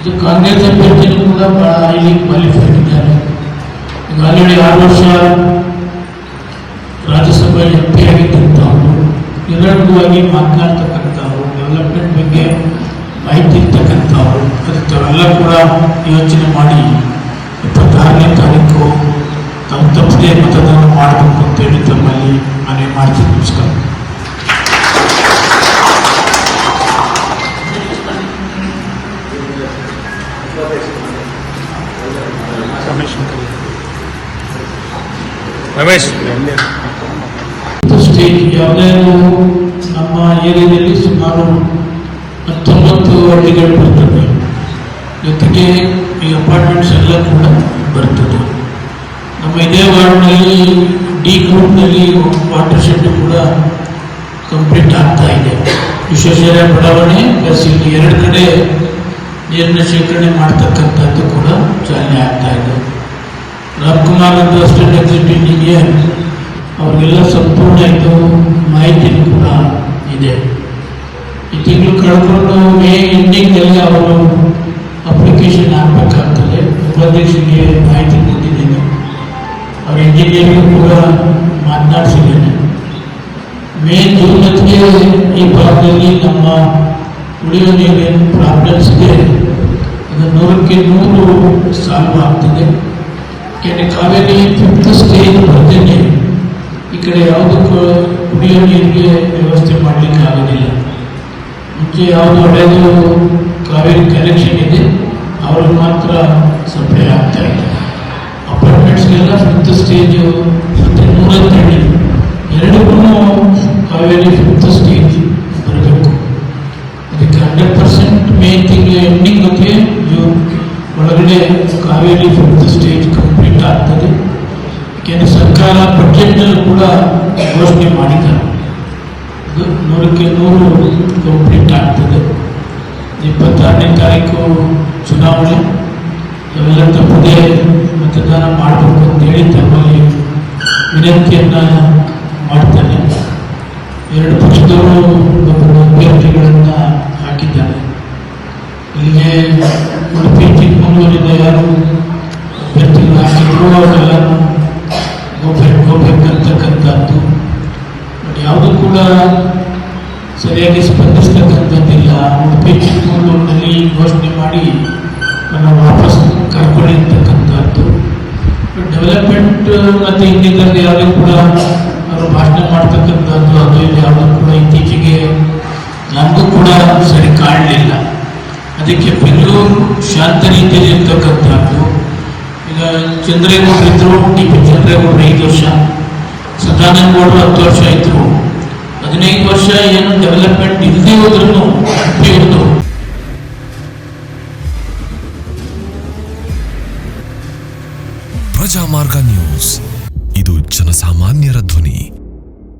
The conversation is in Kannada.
ಇದು ಕಾಂಗ್ರೆಸ್ ಅಭ್ಯರ್ಥಿಗಳು ಕೂಡ ಬಹಳ ಹೈಲಿ ಕ್ವಾಲಿಫೈಡ್ ಇದ್ದಾರೆ ಈಗ ಆಲ್ರೆಡಿ ಆರು ವರ್ಷ ರಾಜ್ಯಸಭೆ ಎಂ ಪಿ ಆಗಿದ್ದಂಥವ್ರು ನಿರರ್ಗಳವಾಗಿ ಮಾತನಾಡ್ತಕ್ಕಂಥವ್ರು ಡೆವಲಪ್ಮೆಂಟ್ ಬಗ್ಗೆ ಮಾಹಿತಿ ಇರ್ತಕ್ಕಂಥವ್ರು ಅದಕ್ಕೆಲ್ಲ ಕೂಡ ಯೋಚನೆ ಮಾಡಿ ಇಪ್ಪತ್ತಾರನೇ ತಾರೀಕು ತಮ್ಮ ತಪ್ಪದೇ ಮತದಾನ ಮಾಡಬೇಕು ಅಂತೇಳಿ ತಮ್ಮಲ್ಲಿ ಮನವಿ ಮಾಡ್ತೀನಿ. ನಮಸ್ಕಾರ. ಯಾವುದೇ ನಮ್ಮ ಏರಿಯಾದಲ್ಲಿ ಸುಮಾರು ಹತ್ತೊಂಬತ್ತು ಹಳ್ಳಿಗಳು ಬರ್ತವೆ ಜೊತೆಗೆ ಈ ಅಪಾರ್ಟ್ಮೆಂಟ್ಸ್ ಎಲ್ಲ ಕೂಡ ಬರ್ತದೆ. ನಮ್ಮ ಇದೇ ವಾರ್ಡ್ನಲ್ಲಿ ಡಿ ಗ್ರೂಪ್ನಲ್ಲಿ ವಾಟರ್ ಶೆಡ್ ಕೂಡ ಕಂಪ್ಲೀಟ್ ಆಗ್ತಾ ಇದೆ. ವಿಶ್ವೇಶ್ವರ ಬಡಾವಣೆ ಪ್ಲಸ್ ಇಲ್ಲಿ ಎರಡು ಕಡೆ ನೀರಿನ ಶೇಖರಣೆ ಮಾಡ್ತಕ್ಕಂಥದ್ದು ಕೂಡ ಚಾಲನೆ ಆಗ್ತಾ ಇದೆ. ರಾಮ್ಕುಮಾರ್ ಅಂತ ಸ್ಟೇಟ್ ಎಕ್ಸಿಕ್ಯೂಟಿವ್ಗೆ ಅವರಿಗೆಲ್ಲ ಸಂಪೂರ್ಣ ಇದು ಮಾಹಿತಿ ಕೂಡ ಇದೆ. ಈ ತಿಂಗಳು ಕಳ್ಕೊಂಡು ಮೇ ಎಂಡಿಂಗಲ್ಲಿ ಅವರು ಅಪ್ಲಿಕೇಶನ್ ಹಾಕಬೇಕಾಗ್ತದೆ. ಉಪಾಧ್ಯಕ್ಷರಿಗೆ ಮಾಹಿತಿ ಕೊಟ್ಟಿದ್ದೇನೆ. ಅವ್ರ ಇಂಜಿನಿಯರ್ಗೂ ಕೂಡ ಮಾತನಾಡಿಸಿದ್ದೇನೆ. ಮೇ ಜೂನ್ ಈ ಭಾಗದಲ್ಲಿ ನಮ್ಮ ನೀರಿನ ಪ್ರಾಬ್ಲಮ್ಸ್ ಇದೆ ಅದು ನೂರಕ್ಕೆ ನೂರು ಸಾಲ್ವ್ ಆಗ್ತದೆ ಯಾಕೆಂದರೆ ಕಾವೇರಿ ಫಿಫ್ತ್ ಸ್ಟೇಜ್ ಬರ್ತೇನೆ ಈ ಕಡೆ ಯಾವುದಕ್ಕೂ ಕುಡಿಯೋ ನೀರಿಗೆ ವ್ಯವಸ್ಥೆ ಮಾಡಲಿಕ್ಕೆ ಆಗೋದಿಲ್ಲ. ಮುಂಚೆ ಯಾವುದು ಹಳೆಯದು ಕಾವೇರಿ ಕನೆಕ್ಷನ್ ಇದೆ ಅವ್ರಿಗೆ ಮಾತ್ರ ಸಪ್ಲೈ ಆಗ್ತಾ ಇದೆ. ಅಪಾರ್ಟ್ಮೆಂಟ್ಸ್ಗೆಲ್ಲ ಫಿಫ್ತ್ ಸ್ಟೇಜು ಮತ್ತು ನೂರತ್ತಡಿ ಎರಡಕ್ಕೂ ಕಾವೇರಿ ಫಿಫ್ತ್ ಸ್ಟೇಜ್ ಬರಬೇಕು ಅದಕ್ಕೆ ಹಂಡ್ರೆಡ್ ಪರ್ಸೆಂಟ್ ಮೇ ತಿಂಗಳ ಎಂಡಿಂಗ್ ಜೂನ್ ಒಳಗಡೆ ಕಾವೇರಿ ಫಿಫ್ತ್ ಸ್ಟೇಜ್ ಕಂಪ್ಲೀಟ್ ಆಗ್ತದೆ. ಯಾಕೆಂದರೆ ಸರ್ಕಾರ ಬಜೆಟ್ನಲ್ಲಿ ಕೂಡ ಘೋಷಣೆ ಮಾಡಿದ್ದಾರೆ. ನೂರಕ್ಕೆ ನೂರು ಕಂಪ್ಲೀಟ್ ಆಗ್ತದೆ. ಇಪ್ಪತ್ತಾರನೇ ತಾರೀಕು ಚುನಾವಣೆ. ಅವೆಲ್ಲ ತಪ್ಪದೇ ಮತದಾನ ಮಾಡಬೇಕು ಅಂತೇಳಿ ತಮ್ಮಲ್ಲಿ ವಿನಂತಿಯನ್ನು ಮಾಡ್ತಾರೆ ಎರಡು ಪಕ್ಷದವರು ಅವರೆಲ್ಲ ಹೋಗ್ಬೇಕು ಹೋಗ್ಬೇಕಂತಕ್ಕಂಥದ್ದು ಬಟ್ ಯಾವುದು ಕೂಡ ಸರಿಯಾಗಿ ಸ್ಪಂದಿಸ್ತಕ್ಕಂಥದ್ದಿಲ್ಲ. ಉಡುಪಿ ಘೋಷಣೆ ಮಾಡಿ ನನ್ನ ವಾಪಸ್ ಕರ್ಕೊಂಡಿರ್ತಕ್ಕಂಥದ್ದು ಡೆವಲಪ್ಮೆಂಟ್ ಮತ್ತು ಇನ್ನಿತರದ್ದು ಯಾವುದೇ ಕೂಡ ಅವರು ಭಾಷಣ ಮಾಡ್ತಕ್ಕಂಥದ್ದು, ಅದು ಇದು ಯಾವುದೂ ಕೂಡ ಇತ್ತೀಚೆಗೆ ನನಗೂ ಕೂಡ ಸರಿ ಕಾಣಲಿಲ್ಲ. ಅದಕ್ಕೆ ಬೆಂಗಳೂರು ಶಾಂತ ರೀತಿಯಲ್ಲಿ ಇರ್ತಕ್ಕಂಥದ್ದು. ಈಗ ಚಂದ್ರೇಗೌಡರು ಇದ್ರು ಡಿ ಪಿ ಚಂದ್ರೇಗೌಡರು ಐದು ವರ್ಷ. ಸದಾನಂದ ಗೌಡರು ಹತ್ತು ವರ್ಷ ಇದ್ರು. ಹದಿನೈದು ವರ್ಷ ಏನು ಡೆವಲಪ್ಮೆಂಟ್ ಇಲ್ಲದೆ ಹೋದ್ರೂ ಪ್ರಜಾ ಪ್ರಜಾಮಾರ್ಗ ನ್ಯೂಸ್. ಇದು ಜನಸಾಮಾನ್ಯರ ಧ್ವನಿ.